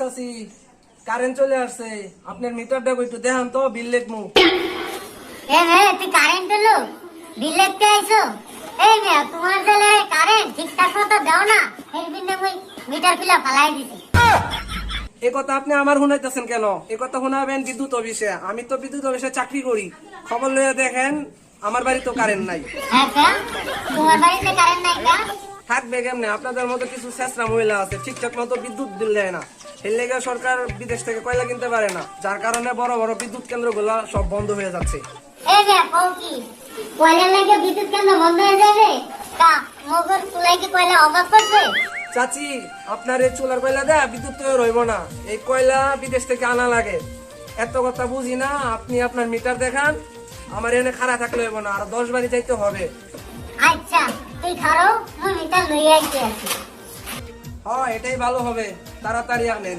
চাচি কারেন্ট চলে আসছে। আপনার মিটারটা একটু দেখান তো বিল লেখমু এ তুই কারেন্ট এলো বিল লিখতে আইছো? এই মেয়া তোমার জেলে কারেন্ট ঠিকঠাক মতো দাও না। এর বিন্দে মুই মিটার ফিলা ফালাই দিছি। এ কথা আপনি আমার শুনাইতেছেন কেন? এ কথা শোনাবেন বিদ্যুৎ অফিসে। আমি তো বিদ্যুৎ অফিসে চাকরি করি। খবর লইয়া দেখেন আমার বাড়ি তো কারেন্ট নাই। হ্যাঁ তোমার বাড়িতে কারেন্ট নাই থাকবে কেমনে? আপনাদের মতো কিছু শেষরা মহিলা আছে ঠিকঠাক মতো বিদ্যুৎ বিল দেয় না। এর লেগে সরকার বিদেশ থেকে কয়লা কিনতে পারে না যার কারণে বড় বড় বিদ্যুৎ কেন্দ্রগুলো সব বন্ধ হয়ে যাচ্ছে। এই মেয়া কও কি কয়লা লাগে বিদ্যুৎ কেন্দ্র বন্ধ হয়ে যাবে? মগর কি কয়লা অভাব পড়ছে চাচি আপনার এই চুলার কয়লা দেয়া বিদ্যুৎ তো রইব না। এই কয়লা বিদেশ থেকে আনা লাগে। এত কথা বুঝি না আপনি আপনার মিটার দেখান। আমার এনে খারাপ থাকলে হইব না আর দশ বাড়ি যাইতে হবে। আচ্ছা তুই খারো মিটার লই আইতে আছি। হ্যাঁ এটাই ভালো হবে। তাড়াতাড়ি আনেন।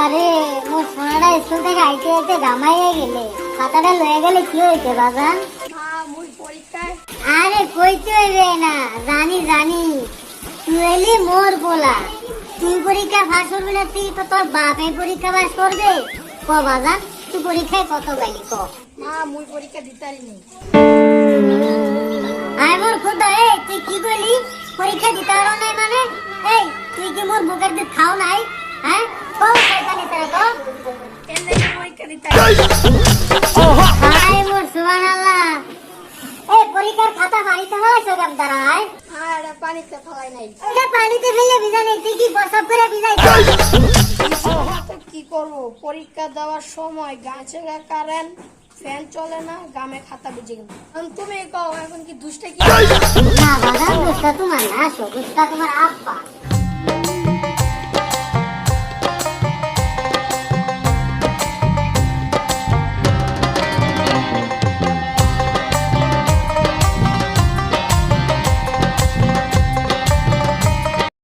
আরে মোর সোনাটা স্কুল থেকে আইতে আইতে গামাইয়া গেলে। খাতাটা লয়ে গেলে কি হইছে বাবা আরে কইতে হইবে না। জানি জানি। তুই এলি মোর বলা। তুই পরীক্ষা পাস করবি না তুই তো তোর বাপে পরীক্ষা পাস করবে। ক বাজা তুই পরীক্ষায় কত গালি ক? মা মুই পরীক্ষা দিতারি নেই আয় মোর খোদা এই তুই কি কইলি? পরীক্ষা দিতারো নাই মানে? এই তুই কি মোর বুকের দুধ খাও নাই? হ্যাঁ? পরীক্ষার খাতা দাঁড়ায় আর পানিতে ফেলাই নাই। এটা পানিতে ফেলে ভিজানি তুই কি বসব করে ভিজাই? কি করব? পরীক্ষা দেওয়ার সময় গাছে কারেন্ট ফ্যান চলে না গামে খাতা বুঝে গেল। তুমি কও এখন কি দুষ্টা কি? না বাবা দুষ্টা তোমার না গুস্তা তোমার আব্বা।